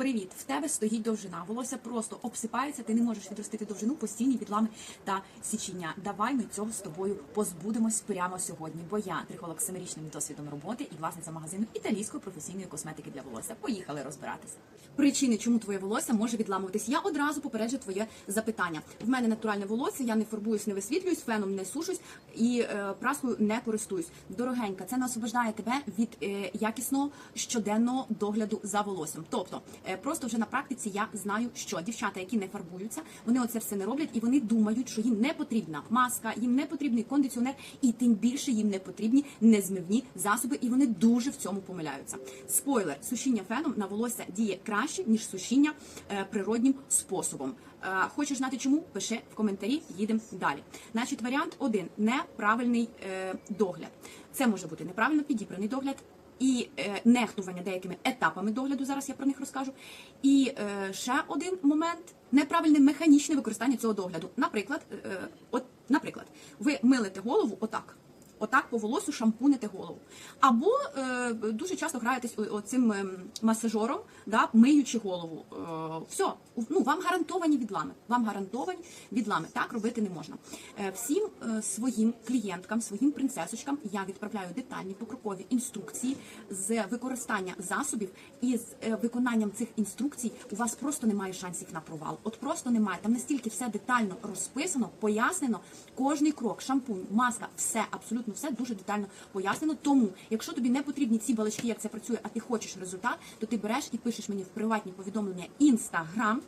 Привіт, в тебе стоїть довжина. Волосся просто обсипається, ти не можеш відростити довжину, постійні відлами та січення. Давай ми цього з тобою позбудемось прямо сьогодні. Бо я трихолог з семирічним досвідом роботи і власниця магазину італійської професійної косметики для волосся. Поїхали розбиратися. Причини, чому твоє волосся може відламуватись. Я одразу попереджу твоє запитання. В мене натуральне волосся, я не фарбуюсь, не висвітлююсь, феном не сушусь і е, праскою не користуюсь. Дорогенька, це не освобождає тебе від е, якісного щоденного догляду за волоссям. Тобто, е, просто вже на практиці я знаю, що дівчата, які не фарбуються, вони оце все не роблять, і вони думають, що їм не потрібна маска, їм не потрібний кондиціонер, і тим більше їм не потрібні незмивні засоби, і вони дуже в цьому помиляються. Спойлер, сушіння феном на волосся діє краще ніж сушіння е, природнім способом. Е, Хочеш знати чому? Пиши в коментарі, їдемо далі. Значить, варіант один неправильний е, догляд. Це може бути неправильно підібраний догляд. І е, нехтування деякими етапами догляду, зараз я про них розкажу. І е, ще один момент неправильне механічне використання цього догляду. Наприклад, е, от, наприклад, ви милите голову отак. Отак по волосу шампуните голову. Або е, дуже часто граєтесь оцим ем, масажором, да, миючи голову. Е, все, ну вам гарантовані відлами. Вам гарантовані відлами. Так робити не можна. Е, всім е, своїм клієнткам, своїм принцесочкам я відправляю детальні покрокові інструкції з використання засобів і з е, виконанням цих інструкцій. У вас просто немає шансів на провал. От просто немає. Там настільки все детально розписано, пояснено. Кожний крок, шампунь, маска, все абсолютно все дуже детально пояснено. Тому, якщо тобі не потрібні ці балачки, як це працює, а ти хочеш результат, то ти береш і пишеш мені в приватні повідомлення інстаграм.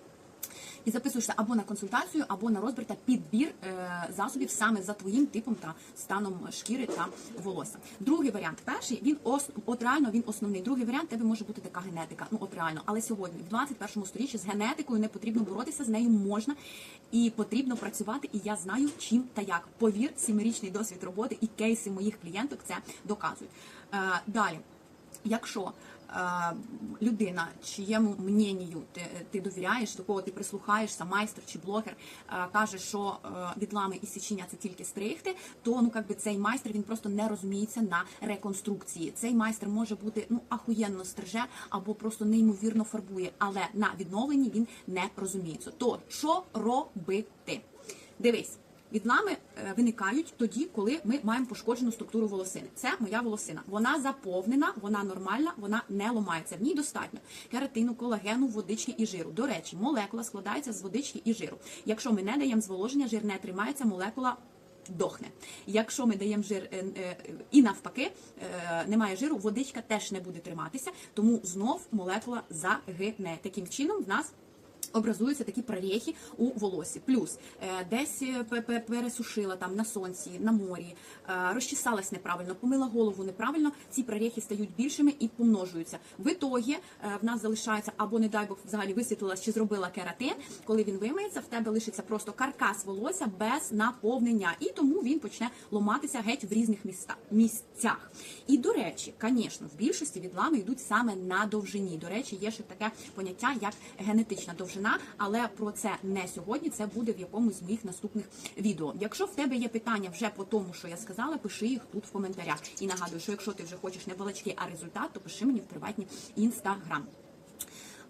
І записуєшся або на консультацію, або на розбір та підбір е, засобів саме за твоїм типом та станом шкіри та волосся. Другий варіант, перший він ос, от реально він основний. Другий варіант тебе може бути така генетика. Ну от реально, але сьогодні, в 21 сторіччі, з генетикою не потрібно боротися, з нею можна і потрібно працювати. І я знаю чим та як. Повір, сімирічний досвід роботи і кейси моїх клієнток це доказують. Е, далі, якщо е, людина, чиєму мненню ти, ти довіряєш, до кого ти прислухаєшся, майстер чи блогер, е, каже, що е, відлами і січення це тільки стригти, то ну как би цей майстер він просто не розуміється на реконструкції. Цей майстер може бути ну ахуєнно стриже або просто неймовірно фарбує, але на відновленні він не розуміється. То що робити? Дивись. Відлами е, виникають тоді, коли ми маємо пошкоджену структуру волосини. Це моя волосина. Вона заповнена, вона нормальна, вона не ломається. В ній достатньо кератину, колагену, водички і жиру. До речі, молекула складається з водички і жиру. Якщо ми не даємо зволоження, жир не тримається, молекула. Дохне. Якщо ми даємо жир е, е, і навпаки, немає жиру, водичка теж не буде триматися, тому знов молекула загине. Таким чином в нас образуються такі прорехи у волосі. Плюс е, десь е, пе- пе- пересушила там на сонці, на морі, е, розчесалась неправильно, помила голову неправильно. Ці прорехи стають більшими і помножуються. В ітогі в нас залишається або, не дай Бог, взагалі висвітлилась чи зробила кератин. Коли він вимиється, в тебе лишиться просто каркас волосся без наповнення, і тому він почне ломатися геть в різних місцях. І до речі, звісно, в більшості відлами йдуть саме на довжині. До речі, є ще таке поняття як генетична довжина, але про це не сьогодні. Це буде в якомусь з моїх наступних відео. Якщо в тебе є питання вже по тому, що я сказала, пиши їх тут в коментарях. І нагадую, що якщо ти вже хочеш не балачки, а результат, то пиши мені в приватні інстаграм.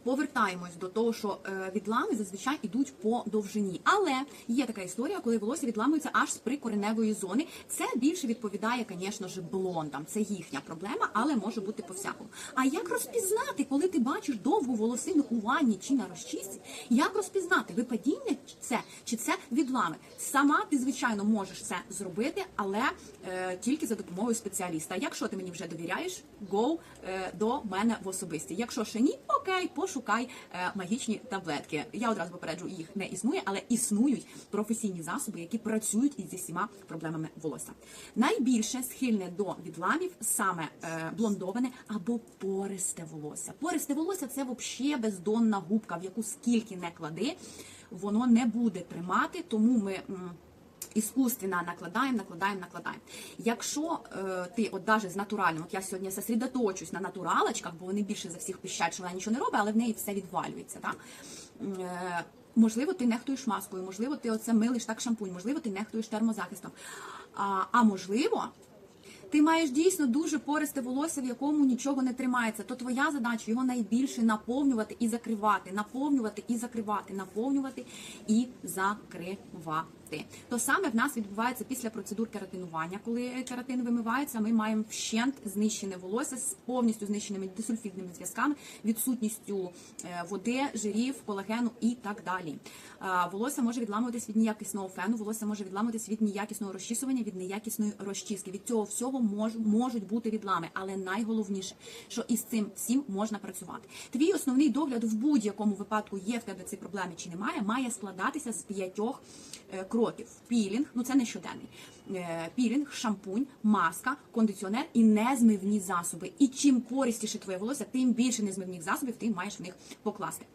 Повертаємось до того, що е, відлами зазвичай йдуть по довжині. Але є така історія, коли волосся відламується аж з прикореневої зони. Це більше відповідає, звісно ж, блондам. Це їхня проблема, але може бути по всякому. А як розпізнати, коли ти бачиш довгу волосину у ванні чи на розчистці? Як розпізнати, випадіння це чи це відлами? Сама ти звичайно можеш це зробити, але е, тільки за допомогою спеціаліста. Якщо ти мені вже довіряєш, go е, до мене в особисті. Якщо ще ні, окей, пошукай е, магічні таблетки. Я одразу попереджу, їх не існує, але існують професійні засоби, які працюють із всіма проблемами волосся. Найбільше схильне до відламів саме е, блондоване або пористе волосся. Пористе волосся це взагалі бездонна губка, в яку скільки не клади, воно не буде тримати, тому ми. М, Іскусственно накладаємо, накладаємо, накладаємо. Якщо е, ти от даже з натуральним, от я сьогодні сосредоточусь на натуралочках, бо вони більше за всіх пищать, що вона нічого не робить, але в неї все відвалюється. Так? Е, можливо, ти нехтуєш маскою, можливо, ти оце милиш так шампунь, можливо, ти нехтуєш термозахистом. А, а можливо, Ти маєш дійсно дуже пористе волосся, в якому нічого не тримається. То твоя задача його найбільше наповнювати і закривати, наповнювати і закривати, наповнювати і закривати. То саме в нас відбувається після процедур кератинування. Коли кератин вимивається, ми маємо вщент знищене волосся з повністю знищеними дисульфідними зв'язками, відсутністю е, води, жирів, колагену і так далі. Е, Волосся може відламуватись від неякісного фену, волосся може відламуватись від неякісного розчісування, від неякісної розчіски. Від цього всього мож, можуть бути відлами, але найголовніше, що із цим всім можна працювати. Твій основний догляд в будь-якому випадку є в тебе ці проблеми чи немає, має складатися з п'ятьох е, кроків: пілінг, ну це не щоденний. е, Пілінг, шампунь, маска, кондиціонер і незмивні засоби. І чим пористіше твоє волосся, тим більше незмивних засобів ти маєш в них покласти.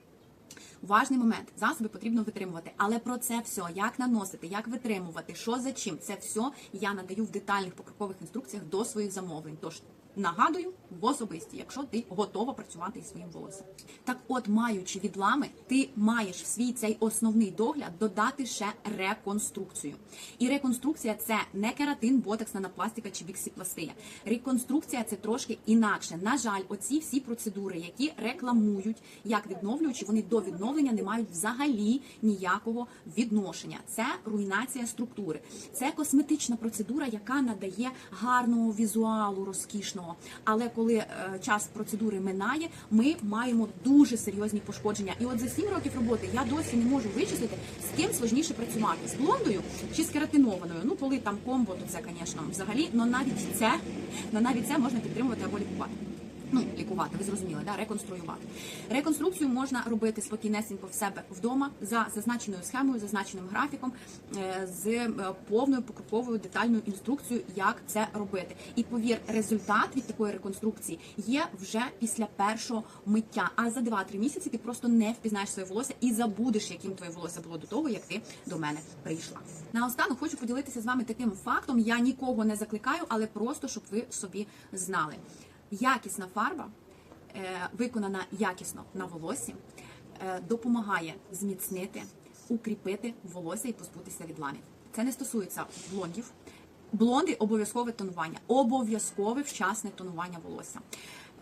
Важний момент. Засоби потрібно витримувати. Але про це все, як наносити, як витримувати, що за чим, це все я надаю в детальних покрокових інструкціях до своїх замовлень. Тож нагадую в особисті, якщо ти готова працювати із своїм волоссям. Так, от, маючи відлами, ти маєш в свій цей основний догляд додати ще реконструкцію. І реконструкція це не кератин, ботекс, нанопластика чи біксіпластия. Реконструкція це трошки інакше. На жаль, оці всі процедури, які рекламують як відновлюючі, вони до відновлення не мають взагалі ніякого відношення. Це руйнація структури, це косметична процедура, яка надає гарного візуалу розкішного. Але коли е, час процедури минає, ми маємо дуже серйозні пошкодження. І от за 7 років роботи я досі не можу вичислити, з ким сложніше працювати з блондою чи з кератинованою. Ну коли там комбо, то це, звісно, взагалі, але навіть це, но навіть це можна підтримувати або лікувати. Ну, лікувати, ви зрозуміли, да? реконструювати. Реконструкцію можна робити спокійнесенько в себе вдома за зазначеною схемою, зазначеним графіком, е, з е, повною покроковою детальною інструкцією, як це робити. І повір, результат від такої реконструкції є вже після першого миття. А за 2-3 місяці ти просто не впізнаєш своє волосся і забудеш, яким твоє волосся було до того, як ти до мене прийшла. Наостанок хочу поділитися з вами таким фактом. Я нікого не закликаю, але просто щоб ви собі знали. Якісна фарба, е, виконана якісно на волосі, е, допомагає зміцнити, укріпити волосся і позбутися від ламів. Це не стосується блондів. Блонди обов'язкове тонування, обов'язкове вчасне тонування волосся.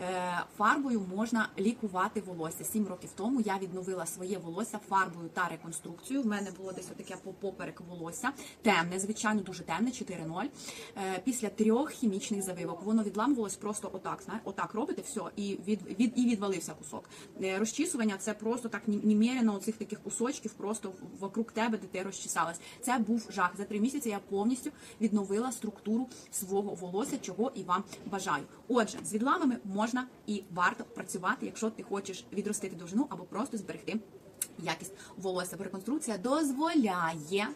Е, Фарбою можна лікувати волосся. Сім років тому я відновила своє волосся фарбою та реконструкцією. В мене було десь таке поперек волосся, темне, звичайно, дуже темне, 4-0. Е, Після трьох хімічних завивок воно відламувалось просто отак. Знає, отак робите все, і від, від і відвалився кусок. Е, Розчісування це просто так ні- німерено оцих таких кусочків, просто вокруг тебе, де ти розчісалась. Це був жах. За три місяці я повністю відновила структуру свого волосся, чого і вам бажаю. Отже, з відламами можна і варто працювати, якщо ти хочеш відростити довжину або просто зберегти якість волосся. Реконструкція дозволяє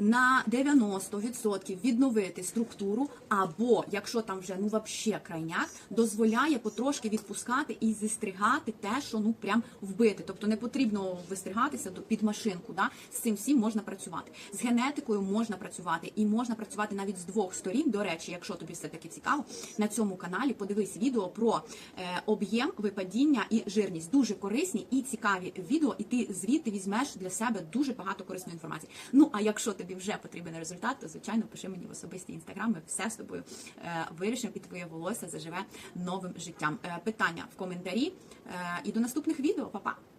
на 90% відновити структуру, або якщо там вже ну вообще крайняк, дозволяє потрошки відпускати і зістригати те, що ну прям вбити. Тобто не потрібно вистригатися під машинку. Да? З цим всім можна працювати. З генетикою можна працювати і можна працювати навіть з двох сторін. До речі, якщо тобі все таки цікаво, на цьому каналі подивись відео про е, об'єм випадіння і жирність. Дуже корисні і цікаві відео, і ти звідти візьмеш для себе дуже багато корисної інформації. Ну а якщо тобі вже потрібен результат, то звичайно пиши мені в особисті інстаграм. Ми все з тобою е, вирішимо, і твоє волосся заживе новим життям. Е, питання в коментарі. Е, і до наступних відео, Па-па!